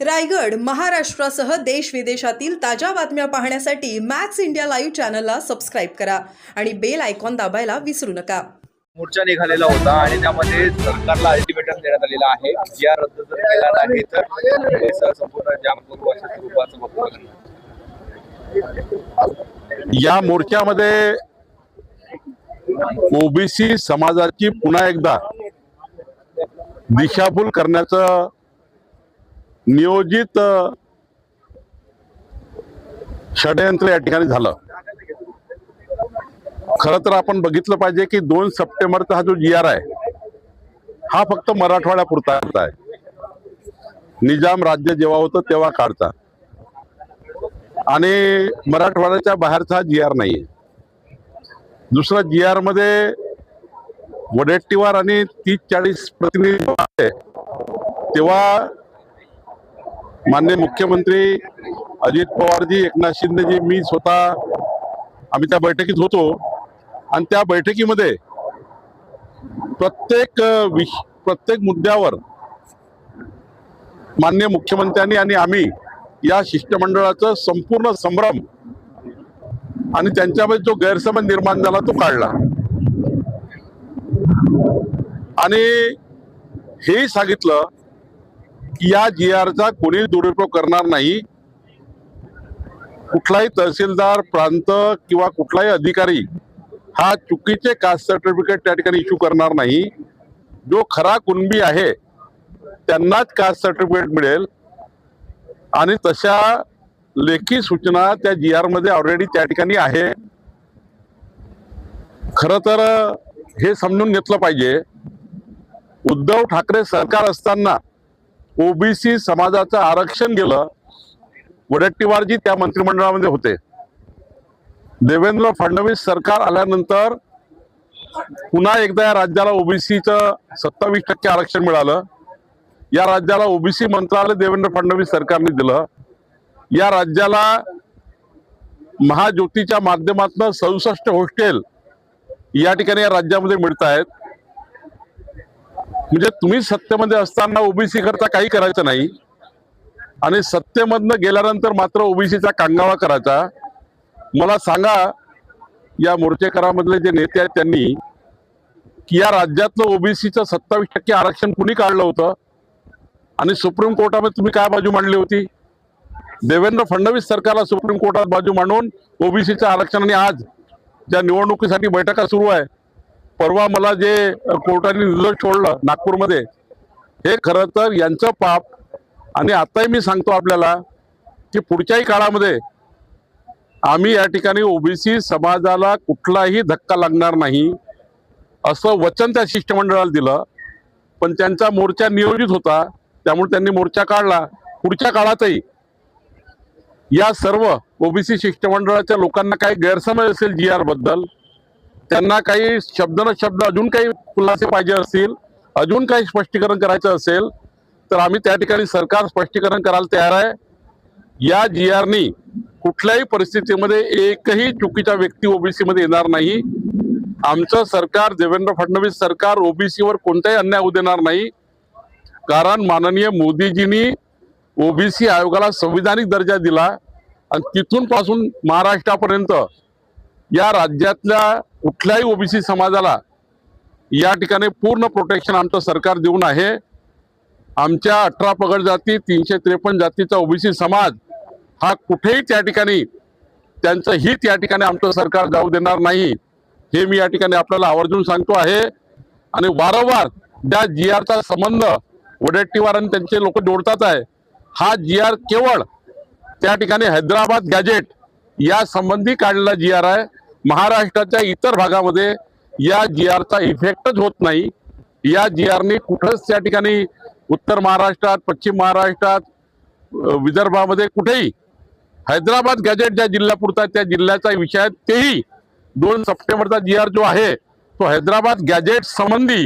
रायगड महाराष्ट्रासह देश विदेशातील ताज्या बातम्या पाहण्यासाठी मॅक्स इंडिया लाईव्ह चॅनलला सबस्क्राईब करा आणि बेल आयकॉन दाबायला विसरू नका. मोर्चा निघालेला होता आणि त्यामध्ये सरकारला अल्टिमेटम देण्यात आलेला आहे. जी आर रद्द जर केला नाही तर संपूर्ण जाम करू अशा स्वरूपाचं वक्तव्य करण्यात या मोर्चामध्ये ओबीसी समाजाची पुन्हा एकदा दिशाभूल करण्याचं नियोजित षडयंत्र या ठिकाणी झालं. खर तर आपण बघितलं पाहिजे की दोन सप्टेंबरचा हा जो जी आर आहे हा फक्त मराठवाड्यापुरता आहे. निजाम राज्य जेव्हा होतं तेव्हा काढता. आणि मराठवाड्याच्या बाहेरचा हा जी आर नाहीये. दुसरा जी आरमध्ये वडेट्टीवार आणि तीस चाळीस प्रतिनिधी आहे. तेव्हा मान्य मुख्यमंत्री अजित पवारजी एकनाथ शिंदेजी मी स्वतः आम्ही त्या बैठकीत होतो. आणि त्या बैठकीमध्ये प्रत्येक अ, विष प्रत्येक मुद्द्यावर मान्य मुख्यमंत्र्यांनी आणि आम्ही या शिष्टमंडळाचं संपूर्ण संभ्रम आणि त्यांच्यामध्ये जो गैरसमज निर्माण झाला तो काढला. आणि हेही सांगितलं या जी आरचा कोणी दुरुपयोग करणार नाही. कुठलाही तहसीलदार प्रांत किंवा कुठलाही अधिकारी हा चुकीचे कास्ट सर्टिफिकेट त्या ठिकाणी इश्यू करणार नाही. जो खरा कुणबी आहे त्यांनाच कास्ट सर्टिफिकेट मिळेल. आणि तशा लेखी सूचना त्या जी आरमध्ये ऑलरेडी त्या ठिकाणी आहे. खरं तर हे समजून घेतलं पाहिजे. उद्धव ठाकरे सरकार असताना ओबीसी समाजाचं आरक्षण गेलं वडट्टीवारजी त्या मंत्रिमंडळामध्ये होते. देवेंद्र फडणवीस सरकार आल्यानंतर पुन्हा एकदा या राज्याला ओबीसीचं सत्तावीस टक्के आरक्षण मिळालं. या राज्याला ओबीसी मंत्रालय देवेंद्र फडणवीस सरकारने दिलं. या राज्याला महाज्योतीच्या माध्यमातून सदुसष्ट हॉस्टेल या ठिकाणी या राज्यामध्ये मिळत आहेत म्हणजे तुम्ही सत्तेमध्ये असताना ओबीसी करता काही करायचं नाही. आणि सत्तेमधनं गेल्यानंतर मात्र ओबीसीचा कांगावा करायचा. मला सांगा या मोर्चेकरामधले जे नेते आहेत त्यांनी की या राज्यातलं ओबीसीचं सत्तावीस टक्के आरक्षण कुणी काढलं होतं? आणि सुप्रीम कोर्टामध्ये तुम्ही काय बाजू मांडली होती? देवेंद्र फडणवीस सरकारला सुप्रीम कोर्टात बाजू मांडून ओबीसीचं आरक्षण आणि आज ज्या निवडणुकीसाठी बैठका सुरू आहे परवा मला जे कोर्टाने रिझल्ट सोडलं नागपूरमध्ये हे खरं तर यांचं पाप. आणि आताही मी सांगतो आपल्याला की पुढच्याही काळामध्ये आम्ही या ठिकाणी ओबीसी समाजाला कुठलाही धक्का लागणार नाही असं वचन त्या शिष्टमंडळाला दिलं. पण त्यांचा मोर्चा नियोजित होता त्यामुळे त्यांनी मोर्चा काढला. पुढच्या काळातही या सर्व ओबीसी शिष्टमंडळाच्या लोकांना काही गैरसमज असेल जी आरबद्दल त्यांना काही शब्द न शब्द अजून काही खुलासे पाहिजे असतील अजून काही स्पष्टीकरण करायचं असेल तर आम्ही त्या ठिकाणी सरकार स्पष्टीकरण करायला तयार आहे. या जी आरनी कुठल्याही परिस्थितीमध्ये एकही चुकीचा व्यक्ती ओबीसीमध्ये येणार नाही. आमचं सरकार देवेंद्र फडणवीस सरकार ओबीसीवर कोणताही अन्याय होऊ देणार नाही. कारण माननीय मोदीजींनी ओबीसी आयोगाला संविधानिक दर्जा दिला आणि तिथून पासून महाराष्ट्रापर्यंत या राज्यातल्या कुठल्याही ओबीसी समाजाला या ठिकाणी पूर्ण प्रोटेक्शन आमचं सरकार देऊन आहे. आमच्या अठरा पगड जाती तीनशे त्रेपन्न जातीचा ओबीसी समाज हा कुठेही त्या ठिकाणी त्यांचं हित या ठिकाणी आमचं सरकार जाऊ देणार नाही हे मी या ठिकाणी आपल्याला आवर्जून सांगतो आहे. आणि वारंवार त्या जी आरचा संबंध वडेट्टीवार आणि त्यांचे लोक जोडतात आहे हा जी आर केवळ त्या ठिकाणी हैदराबाद गॅजेट या संबंधी काढलेला जी आर आहे. महाराष्ट्राच्या इतर भागामध्ये या जी आरचा इफेक्टच होत नाही. या जी आरने कुठंच त्या ठिकाणी उत्तर महाराष्ट्रात पश्चिम महाराष्ट्रात विदर्भामध्ये कुठेही हैदराबाद गॅजेट ज्या जिल्ह्यापुरता त्या जिल्ह्याचा विषय तेही दोन सप्टेंबरचा जी आर जो आहे तो हैदराबाद गॅजेट संबंधी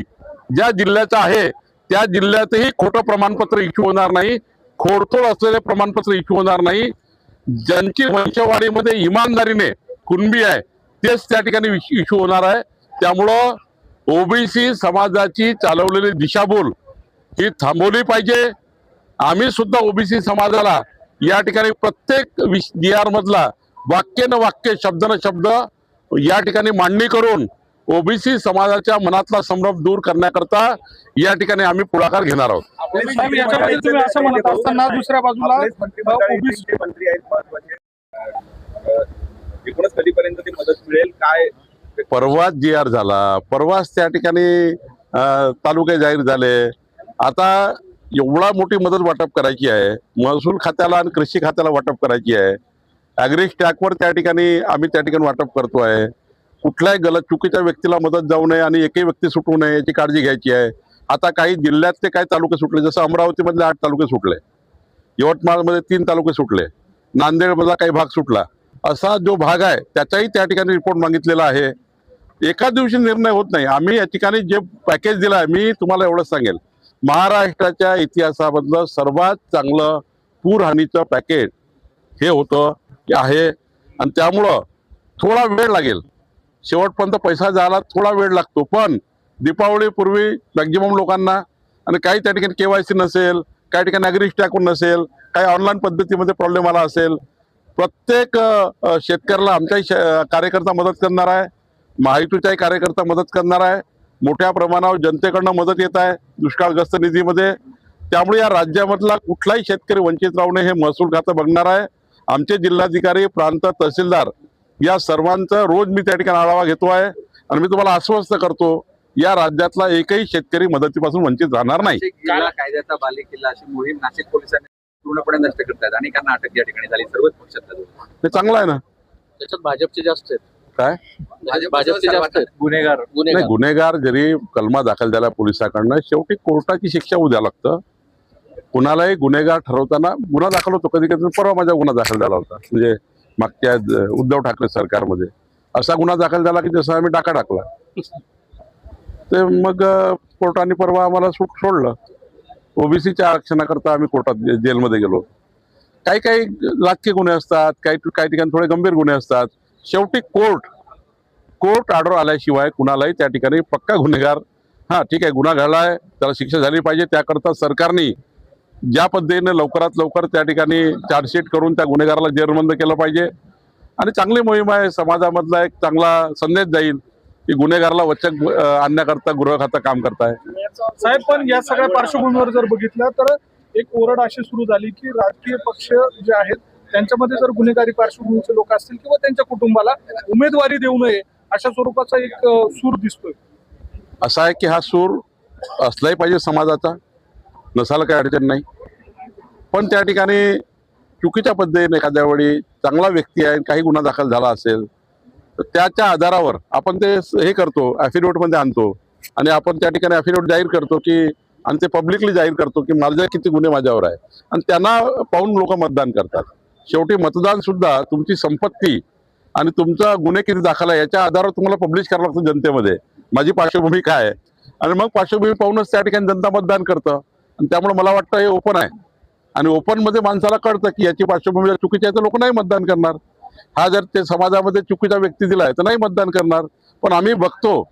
ज्या जिल्ह्याचा आहे त्या जिल्ह्यातही खोटं प्रमाणपत्र इश्यू होणार नाही. खोडतोड असलेले प्रमाणपत्र इश्यू होणार नाही. ज्यांची वंशवाडीमध्ये इमानदारीने कुणबी आहे तेच त्या ठिकाणी इश्यू होणार आहे. त्यामुळं ओबीसी समाजाची चालवलेली दिशाभूल ही थांबवली पाहिजे. आम्ही सुद्धा ओबीसी समाजाला या ठिकाणी प्रत्येक आर मधला वाक्य न वाक्य शब्द न शब्द या ठिकाणी मांडणी करून ओबीसी समाजाच्या मनातला संभ्रम दूर करण्याकरता या ठिकाणी आम्ही पुढाकार घेणार आहोत. साहेब, याच्यामध्ये तुम्ही असं म्हणत असताना दुसऱ्या बाजूला एकूणच कधीपर्यंत ती मदत मिळेल? काय? परवाच जी आर झाला. परवाच त्या ठिकाणी तालुके जाहीर झाले. आता एवढा मोठी मदत वाटप करायची आहे. महसूल खात्याला आणि कृषी खात्याला वाटप करायची आहे. ॲग्री स्टॅकवर त्या ठिकाणी आम्ही त्या ठिकाणी वाटप करतो आहे. कुठल्याही गलत चुकीच्या व्यक्तीला मदत जाऊ नये आणि एकही व्यक्ती सुटू नये याची काळजी घ्यायची आहे. आता काही जिल्ह्यातले काही तालुके सुटले. जसं अमरावतीमधले आठ तालुके सुटले. यवतमाळमध्ये तीन तालुके सुटले. नांदेडमधला काही भाग सुटला. असा जो भाग आहे त्याचाही त्या ठिकाणी रिपोर्ट मागितलेला आहे. एका दिवशी निर्णय होत नाही. आम्ही या ठिकाणी जे पॅकेज दिलं आहे मी तुम्हाला एवढंच सांगेल. महाराष्ट्राच्या इतिहासामधलं सर्वात चांगलं पूरहानीचं पॅकेज हे होतं हे आहे. आणि त्यामुळं थोडा वेळ लागेल. शेवटपर्यंत पैसा जायला थोडा वेळ लागतो. पण दीपावलीपूर्वी मॅक्झिमम लोकांना आणि काही त्या ठिकाणी केवायसी नसेल काही ठिकाणी ॲग्रिस्ट टाकून नसेल काही ऑनलाईन पद्धतीमध्ये प्रॉब्लेम आला असेल प्रत्येक शेतकऱ्याला आमचाही कार्यकर्ता मदत करणार आहे. महायुतीचाही कार्यकर्ता मदत करणार आहे. मोठ्या प्रमाणावर जनतेकडनं मदत येत आहे दुष्काळग्रस्त निधीमध्ये. त्यामुळे या राज्यामधला कुठलाही शेतकरी वंचित राहू नये हे महसूल खातं बघणार आहे. आमचे जिल्हाधिकारी प्रांत तहसीलदार या सर्वांचा रोज मी त्या ठिकाणी आढावा घेतो आहे. आणि मी तुम्हाला आश्वस्त करतो या राज्यातला एकही शेतकरी मदतीपासून वंचित राहणार नाही. कायद्याचा बालेकिल्ला अशी मोहीम नाशिक पोलिसांनी पूर्णपणे नष्ट करतात अनेकांना अटक या ठिकाणी झाली? सर्वच पक्षात ते चांगलं आहे ना? त्याच्यात भाजपचे जास्त आहेत. काय? भाजपचे जास्त आहेत. गुन्हेगार. नाही गुन्हेगार गुन्हेगार जरी कलमा दाखल झाला पोलिसाकडनं शेवटी कोर्टाची शिक्षा होऊ द्यावं लागतं. कुणालाही गुन्हेगार ठरवताना गुन्हा दाखल होतो. कधी कधी परवा माझा गुन्हा दाखल झाला होता. म्हणजे मागच्या उद्धव ठाकरे सरकारमध्ये. असा गुन्हा दाखल झाला की जसा आम्ही डाका टाकला. ते मग कोर्टाने परवा आम्हाला सुट सोडलं. ओबीसीच्या आरक्षणाकरता आम्ही कोर्टात जेलमध्ये गेलो. काही काही लाटके गुन्हे असतात काही काही ठिकाणी थोडे गंभीर गुन्हे असतात. शेवटी कोर्ट कोर्ट ऑर्डर आल्याशिवाय कुणालाही त्या ठिकाणी पक्का गुन्हेगार हां ठीक आहे गुन्हा घडलाय त्याला शिक्षा झाली पाहिजे त्याकरता सरकारने ज्या पद्धतीने लवकरात लवकर त्या ठिकाणी चार्जशीट करून त्या गुन्हेगाराला जेरबंद केलं पाहिजे. आणि चांगली मोहीम आहे समाजामधला एक चांगला संदेश जाईल. की गुन्हेगाराला वचक आणण्याकरता गृह खातं काम करताय. साहेब पण या सगळ्या पार्श्वभूमीवर जर बघितलं तर एक ओरड अशी सुरू झाली की राजकीय पक्ष जे आहेत त्यांच्यामध्ये जर गुन्हेगारी पार्श्वभूमीचे लोक असतील किंवा त्यांच्या कुटुंबाला उमेदवारी देऊ नये अशा स्वरूपाचा एक सूर दिसतोय. असा आहे की हा सूर असलाही पाहिजे समाजाचा नसायला काही अडचण नाही. पण त्या ठिकाणी चुकीच्या पद्धतीने एखाद्या वेळी चांगला व्यक्ती आहे काही गुन्हा दाखल झाला असेल तर त्याच्या आधारावर आपण ते हे करतो ॲफिडेविटमध्ये आणतो. आणि आपण त्या ठिकाणी ॲफिडेविट जाहीर करतो की आणि ते पब्लिकली जाहीर करतो की माझ्या किती गुन्हे माझ्यावर आहे. आणि त्यांना पाहून लोक मतदान करतात. शेवटी मतदान सुद्धा तुमची संपत्ती आणि तुमचा गुन्हे किती दाखल आहे याच्या आधारावर तुम्हाला पब्लिश करावं लागतं जनतेमध्ये. माझी पार्श्वभूमी काय आहे? आणि मग पार्श्वभूमी पाहूनच त्या ठिकाणी जनता मतदान करतं. आणि त्यामुळे मला वाटतं हे ओपन आहे. आणि ओपनमध्ये माणसाला कळतं की याची पार्श्वभूमी चुकीची आहे तर लोक नाही मतदान करणार. हा जर ते समाजामध्ये चुकीचा व्यक्ती दिलाय तर नाही मतदान करणार. पण आम्ही बघतो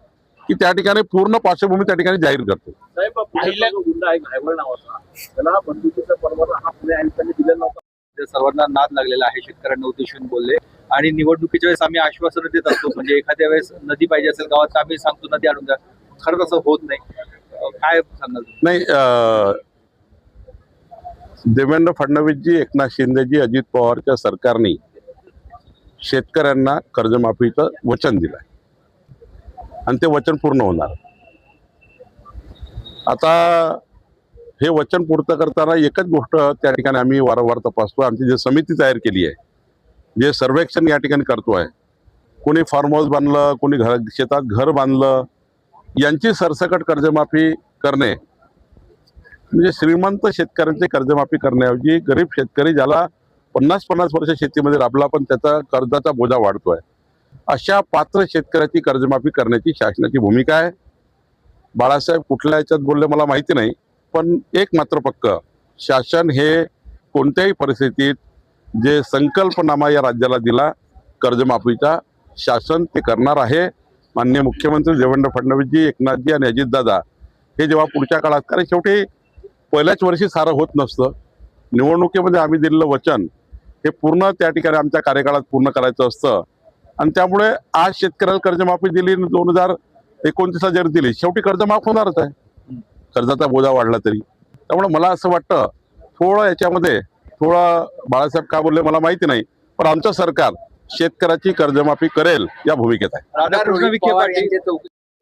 की त्या ठिकाणी पूर्ण पार्श्वभूमी त्या ठिकाणी जाहीर करतो. साहेब पहिल्या गुंडा आहे घायवळ नावाचा त्याला बंदुकीचा परवाना हा पुणे आयुक्तांनी दिला नव्हता. जे सर्वांना नाद लागलेला आहे शेतकऱ्यांना उद्देशून बोलले. आणि निवडणुकीच्या वेळेस आम्ही आश्वासन देत असतो म्हणजे एखाद्या वेळेस नदी पाहिजे असेल गावात तर आम्ही सांगतो नदी आणून द्या. खरंच असं होत नाही. काय सांगाल? नाही देवेंद्र फडणवीसजी एकनाथ शिंदेजी अजित पवारच्या सरकारने शेतकऱ्यांना कर्जमाफीचं वचन दिलं आहे आणि ते वचन पूर्ण होणार. आता हे वचन पूर्ण करताना एकच गोष्ट त्या ठिकाणी आम्ही वारंवार तपासतो आमची जी समिती तयार केली आहे जे सर्वेक्षण या ठिकाणी करतो आहे कोणी फार्म हाऊस बांधलं कोणी घर शेतात घर बांधलं यांची सरसकट कर्जमाफी करणे म्हणजे श्रीमंत शेतकऱ्यांची कर्जमाफी करण्याऐवजी गरीब शेतकरी ज्याला पन्नास पन्नास वर्ष शेतीमध्ये राबला पण त्याचा कर्जाचा बोजा वाढतोय. अशा पात्र शेतकऱ्याची कर्जमाफी करण्याची शासनाची भूमिका आहे. बाळासाहेब कुठल्या याच्यात बोलले मला माहिती नाही पण एक मात्र पक्क शासन हे कोणत्याही परिस्थितीत जे संकल्पनामा या राज्याला दिला कर्जमाफीचा शासन ते करणार आहे. माननीय मुख्यमंत्री देवेंद्र फडणवीसजी एकनाथजी आणि अजितदादा हे जेव्हा पुढच्या काळात कारण शेवटी पहिल्याच वर्षी सारं होत नसतं. निवडणुकीमध्ये आम्ही दिलेलं वचन हे पूर्ण त्या ठिकाणी आमच्या कार्यकाळात पूर्ण करायचं असतं. आणि त्यामुळे आज शेतकऱ्याला कर्जमाफी दिली दोन हजार एकोणतीसला जरी दिली शेवटी कर्जमाफ होणारच आहे. कर्जाचा बोजा वाढला तरी. त्यामुळे मला असं वाटतं थोडं याच्यामध्ये थोडं बाळासाहेब का बोलले मला माहिती नाही पण आमचं सरकार शेतकऱ्याची कर्जमाफी करेल या भूमिकेत आहे.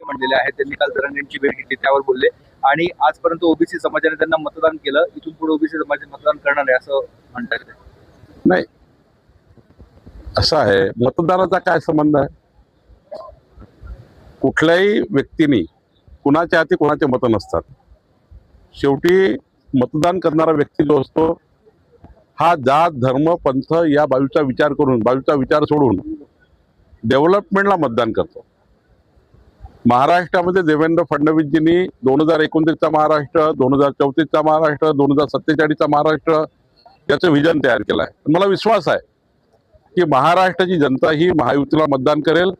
म्हणलेले आहेत त्यांनी काल भेट घेतली त्यावर बोलले. आणि आजपर्यंत ओबीसी समाजाने त्यांना मतदान केलं इथून पुढे ओबीसी समाज मतदान करणार आहे असं म्हणतात. नाही. असं आहे. मतदानाचा काय संबंध आहे? कुठल्याही व्यक्तीने कुणाच्या हाती कुणाचे मतं नसतात. शेवटी मतदान करणारा व्यक्ती जो असतो हा जात धर्म पंथ या बाजूचा विचार करून बाजूचा विचार सोडून डेव्हलपमेंटला मतदान करतो. महाराष्ट्रामध्ये देवेंद्र फडणवीसजींनी दोन हजार एकोणतीसचा महाराष्ट्र दोन हजार चौतीसचा महाराष्ट्र दोन हजार सत्तेचाळीसचा महाराष्ट्र त्याचं विजन तयार केलं आहे. मला विश्वास आहे की महाराष्ट्राची जनता ही महायुतीला मतदान करेल.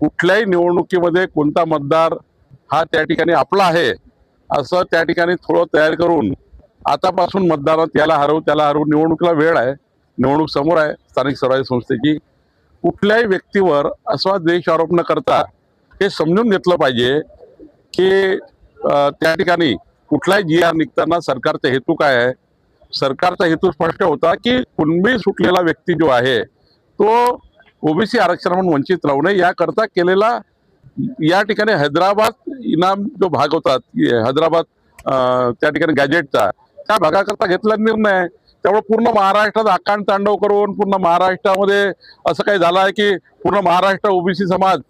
कुठल्याही निवडणुकीमध्ये कोणता मतदार हा त्या ठिकाणी आपला आहे असं त्या ठिकाणी थोडं तयार करून आतापासून मतदारात याला हरवू त्याला हरवू निवडणुकीला वेळ आहे निवडणूक समोर आहे स्थानिक स्वराज्य संस्थेची. कुठल्याही व्यक्तीवर असा देश आरोप न करता हे समजून घेतलं पाहिजे की त्या ठिकाणी कुठलाही जी आर निघताना सरकारचा हेतू काय आहे सरकारचा हेतू स्पष्ट होता की कुणबी सुटलेला व्यक्ती जो आहे तो ओबीसी आरक्षण म्हणून वंचित राहू नये. याकरता केलेला या ठिकाणी हैदराबाद इनाम जो भाग होता हैदराबाद त्या ठिकाणी गॅजेटचा त्या भागाकरता घेतला निर्णय. त्यामुळे पूर्ण महाराष्ट्रात आकांड तांडव करून पूर्ण महाराष्ट्रामध्ये असं काही झालं आहे की पूर्ण महाराष्ट्र ओबीसी समाज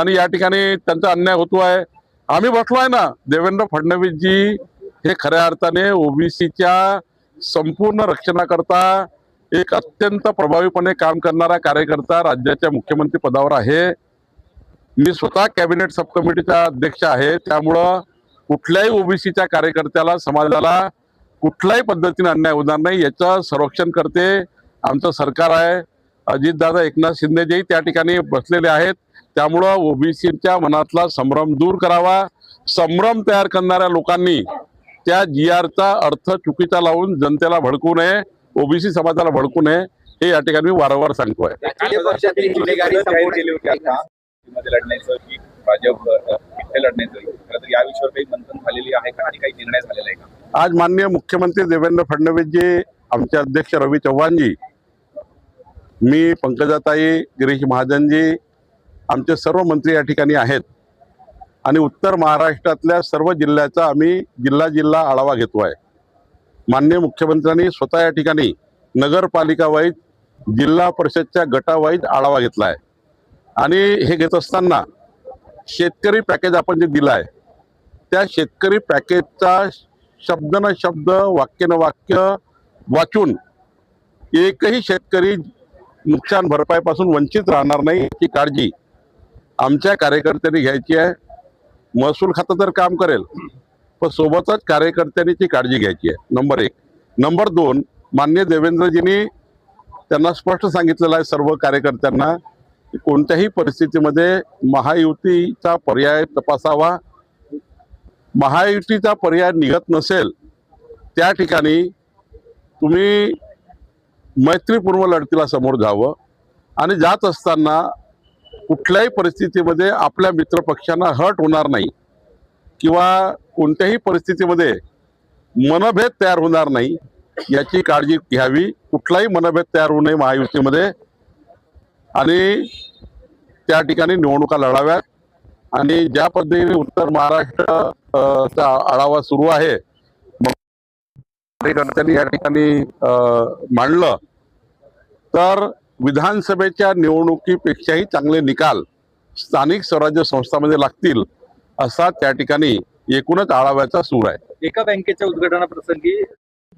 आणि या ठिकाणी त्यांचा अन्याय होतो आहे. आम्ही बसलो आहे ना देवेंद्र फडणवीसजी हे खऱ्या अर्थाने ओबीसीच्या संपूर्ण रक्षणाकरता एक अत्यंत प्रभावीपणे काम करणारा कार्यकर्ता राज्याच्या मुख्यमंत्री पदावर आहे. मी स्वतः कॅबिनेट सब कमिटीचा अध्यक्ष आहे. त्यामुळं कुठल्याही ओबीसीच्या कार्यकर्त्याला समाजाला कुठल्याही पद्धतीने अन्याय होणार नाही. याचं संरक्षण करते आमचं सरकार आहे. अजितदादा एकनाथ शिंदेजी त्या ठिकाणी बसलेले आहेत. त्यामुळं ओबीसीच्या मनातला संभ्रम दूर करावा. संभ्रम तयार करणाऱ्या लोकांनी त्या जी आरचा अर्थ चुकीचा लावून जनतेला भडकू नये ओबीसी समाजाला भडकू नये हे या ठिकाणी मी वारंवार सांगतोय. राजकीय पक्षातील गुन्हेगारी जाहीर संपूर्ण- केली होती आता. मध्ये लढण्याचं की भाजप अ, इथे लढण्याचं. खरं तर या विषयावर काही मंथन झालेली आहे का आणि काही निर्णय झालेला आहे का? आज माननीय मुख्यमंत्री देवेंद्र फडणवीसजी आमचे अध्यक्ष रवी चव्हाणजी मी पंकजाताई गिरीश महाजनजी आमचे सर्व मंत्री या ठिकाणी आहेत. आणि उत्तर महाराष्ट्रातल्या सर्व जिल्ह्याचा आम्ही जिल्हा जिल्हा आढावा घेतो आहे माननीय मुख्यमंत्र्यांनी स्वतः या ठिकाणी नगरपालिका वाईज जिल्हा परिषदच्या गटावाईज आढावा घेतला आहे आणि हे घेत असताना शेतकरी पॅकेज आपण जे दिलं आहे त्या शेतकरी पॅकेजचा शब्द न शब्द वाक्य न वाक्य वाचून एकही शेतकरी नुकसान भरपाईपासून वंचित राहणार नाही याची काळजी आमच्या कार्यकर्त्यांनी घ्यायची आहे. महसूल खातं तर काम करेल पण सोबतच कार्यकर्त्यांनी ती काळजी घ्यायची आहे. नंबर एक. नंबर दोन मान्य देवेंद्रजींनी त्यांना स्पष्ट सांगितलेलं आहे सर्व कार्यकर्त्यांना की कोणत्याही परिस्थितीमध्ये महायुतीचा पर्याय तपासावा. महायुतीचा पर्याय निघत नसेल त्या ठिकाणी तुम्ही मैत्रीपूर्व लढतीला समोर जावं. आणि जात असताना कुठल्याही परिस्थितीमध्ये आपल्या मित्रपक्षांना हट होणार नाही. किंवा कोणत्याही परिस्थितीमध्ये मनभेद तयार होणार नाही याची काळजी घ्यावी. कुठलाही मनभेद तयार होऊ नये महायुतीमध्ये. आणि त्या ठिकाणी निवडणुका लढाव्यात. आणि ज्या पद्धतीने उत्तर महाराष्ट्र चा आढावा सुरू आहे मग कार्यकर्त्यांनी या ठिकाणी मांडलं तर विधानसभेच्या निवडणुकीपेक्षाही चांगले निकाल स्थानिक स्वराज्य संस्थांमध्ये लागतील असा त्या ठिकाणी एकूणच आढाव्याचा सूर आहे. एका बँकेच्या उद्घाटनाप्रसंगी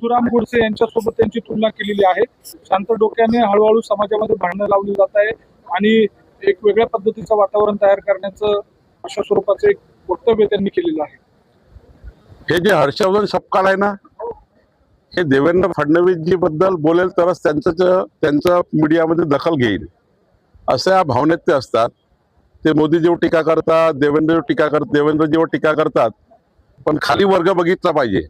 तुराम गोडसे यांच्यासोबत त्यांची तुलना केलेली आहे. शांत डोक्याने हळूहळू समाजामध्ये भांडणं लावली जात आहे आणि एक वेगळ्या पद्धतीचं वातावरण तयार करण्याचं अशा स्वरूपाचं एक वक्तव्य त्यांनी केलेलं आहे. हे जे हर्षवर्धन सपकाळ आहे ना हे देवेंद्र फडणवीसजी बद्दल बोलेल तरच त्यांचं त्यांचं मीडियामध्ये दखल घेईल. अशा भावनेत ते असतात. ते मोदीजीवर टीका करतात देवेंद्रजीवर टीका करतात देवेंद्रजीवर टीका करतात. पण खाली वर्ग बघितला पाहिजे.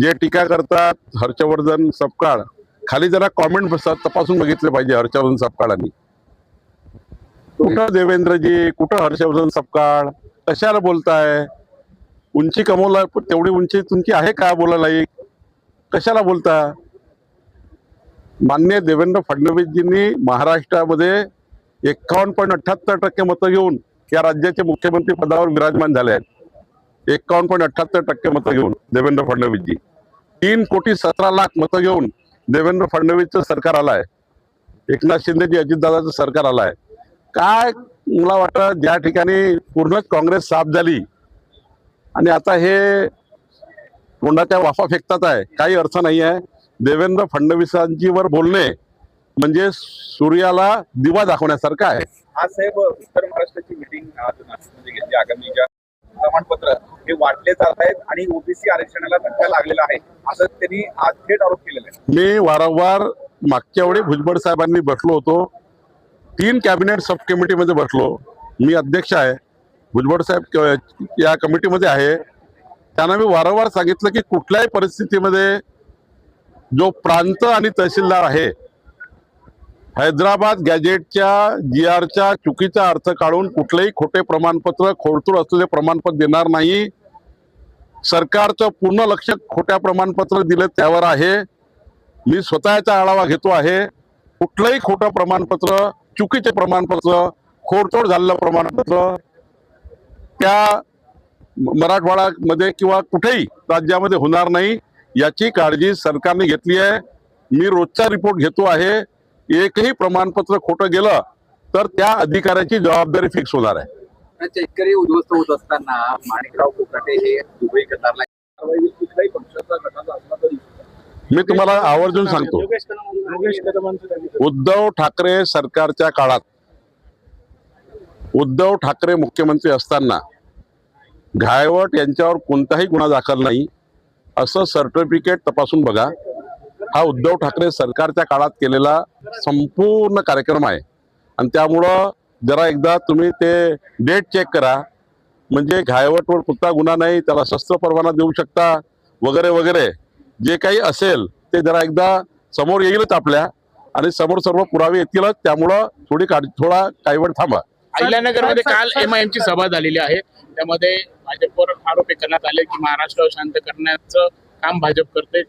जे टीका करतात हर्षवर्धन सपकाळ खाली जरा कॉमेंट तपासून बघितले पाहिजे हर्षवर्धन सपकाळांनी. कुठं देवेंद्रजी कुठं हर्षवर्धन सपकाळ कशाला बोलताय? उंची कमवला तेवढी उंची तुमची आहे का बोलायला एक कशाला बोलता? मान्य देवेंद्र फडणवीसजींनी महाराष्ट्रामध्ये एकावन्न पॉईंट अठ्ठ्याहत्तर टक्के मतं घेऊन या राज्याचे मुख्यमंत्री पदावर विराजमान झाले आहेत. एकावन्न पॉईंट अठ्ठ्याहत्तर टक्के मतं घेऊन देवेंद्र फडणवीसजी. तीन कोटी सतरा लाख मतं घेऊन देवेंद्र फडणवीसचं सरकार आलंय. एकनाथ शिंदेजी अजितदादाचं सरकार आलंय. काय मला वाटतं ज्या ठिकाणी पूर्णच काँग्रेस साफ झाली आणि आता हे तोंडाच्या वाफा फेकतात आहे. काही अर्थ नाही आहे. देवेंद्र फडणवीसांची वर बोलणे म्हणजे सूर्याला दिवा दाखवण्यासारखं आहे. आज साहेब उत्तर महाराष्ट्राची मिटिंग घेतली आगामीच्या प्रमाणपत्र हे वाटले जात आहेत आणि ओबीसी आरक्षणाला धक्का लागलेला आहे. असं त्यांनी आज थेट आरोप केलेला आहे मी वारंवार मागच्या वेळी भुजबळ साहेबांनी बसलो होतो. तीन कॅबिनेट सब कमिटीमध्ये बसलो. मी अध्यक्ष आहे. भुजबळ साहेब या कमिटीमध्ये आहे. त्यांना मी वारंवार सांगितलं की कुठल्याही परिस्थितीमध्ये जो प्रांत आणि तहसीलदार आहे हैदराबाद गॅजेटच्या जी आरच्या चुकीचा अर्थ काढून कुठलेही खोटे प्रमाणपत्र खोडतूड असलेले प्रमाणपत्र देणार नाही. सरकारचं पूर्ण लक्ष खोट्या प्रमाणपत्र दिलं त्यावर आहे. मी स्वतःचा आढावा घेतो आहे कुठलंही खोटं प्रमाणपत्र चुकीचे प्रमाणपत्र खोडतोड झालेलं प्रमाणपत्र त्या मराठवाड्यामध्ये किंवा कुठेही राज्यामध्ये होणार नाही याची काळजी सरकारने घेतली आहे. मी रोजचा रिपोर्ट घेतो आहे. एकही प्रमाणपत्र खोटं गेलं तर त्या अधिकाऱ्याची जबाबदारी फिक्स होणार आहे. शेतकरी उद्ध्वस्त होत असताना माणिकराव कोकाटे हे दुबई कतारला कारवाई कुठल्याही पक्षाचा गटाचा असला तरी. मी तुम्हाला आवर्जून सांगतो. उद्धव ठाकरे सरकारच्या काळात उद्धव ठाकरे मुख्यमंत्री असताना घायवट यांच्यावर कोणताही गुन्हा दाखल नाही असं सर्टिफिकेट तपासून बघा. हा उद्धव ठाकरे सरकारच्या काळात केलेला संपूर्ण कार्यक्रम आहे. आणि त्यामुळं जरा एकदा तुम्ही ते डेट चेक करा. म्हणजे घायवटवर कुठला गुन्हा नाही त्याला शस्त्र परवाना देऊ शकता वगैरे वगैरे. जे काही असेल ते जरा एकदा समोर येईलच आपल्या. आणि समोर सर्व पुरावे येतीलच त्यामुळं थोडी काळजी थोडा काही वेळ थांबा. अहिल्यानगरमध्ये काल एम ची सभा झालेली आहे. त्यामध्ये भाजपवर आरोप करण्यात आले की महाराष्ट्र शांत करण्याचं काम भाजप करते